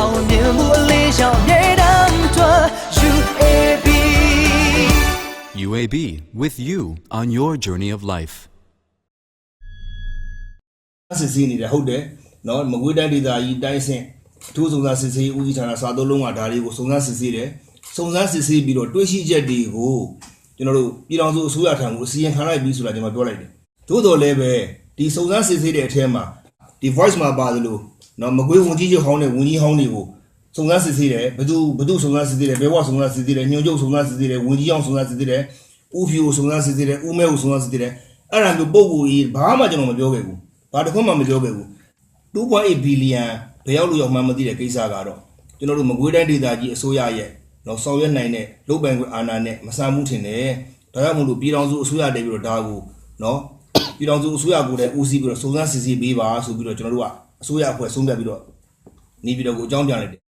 အောင်မြင်မှုအလေးရှောင်မြေတမ်းထွက် UAB UAB with you on your journey of life. စစ်ဆေးနေတယ်ဟုတ်တယ်နော်မကွေးတိုင်းဒေသကြီးတိုင်းဆင့်အထူးစုံစမ်းစစ်ဆေးဦးစီးဌာနစာသုံးလုံးကဒါလေးကိုစုံစမ်းစစ်ဆေးတယ်စုံစမ်းစစ်ဆေးပြီးတော့တွေ့ရှိချက်တွေကိုကျွန်တော်တို့ပြည်တော်စုအစိုးရထံကိုအစီရင်ခံလိုက်ပြီးဆိုတာကျွန်တော်ပြောလိုက်တယ်သို့တော်လည်းပဲဒီစုံစမ်းစစ်ဆေးတဲ့အထက်မှာဒီ voice မှာပါတယ်လို့ နော်မကွေးဝန်ကြီးချုပ်ဟောင်းနဲ့ဝန်ကြီးဟောင်းတွေကိုစုံစမ်းစစ်ဆေးတယ်ဘယ်သူဘယ်သူစုံစမ်းစစ်ဆေးတယ်ဘယ်ဘဝစုံစမ်းစစ်ဆေးတယ်ညွှန်ချုပ်စုံစမ်းစစ်ဆေးတယ်ဝန်ကြီးဟောင်းစုံစမ်းစစ်ဆေးတယ်ဦးဖြူကိုစုံစမ်းစစ်ဆေးတယ်ဦးမဲကိုစုံစမ်းစစ်ဆေးတယ်အဲ့ဒါမျိုးပုံကိုကြီးဘာမှကျွန်တော်မပြောခဲ့ဘူးဘာတစ်ခွန်းမှမပြောခဲ့ဘူး2.8ဘီလီယံဘယ်ရောက်လို့ရောက်မှန်းမသိတဲ့ကိစ္စကတော့ကျွန်တော်တို့မကွေးတိုင်းဒေသကြီးအစိုးရရဲ့တော့ဆောင်ရွက်နိုင်တဲ့လုပ်ပိုင်ခွင့်အာဏာနဲ့မဆန်မှုထင်တယ်ဒါကြောင့်မို့လို့ပြည်တော်စုအစိုးရတည်ပြီးတော့ဒါကိုနော်ပြည်တော်စုအစိုးရကိုလည်းဦးစီးပြီးတော့စုံစမ်းစစ်ဆေးပေးပါဆိုပြီးတော့ကျွန်တော်တို့က အစိုးရအဖွဲ့ဆုံးဖြတ်ပြီးတော့နေပြည်တော်ကိုအကြောင်းပြန်လိုက်တယ်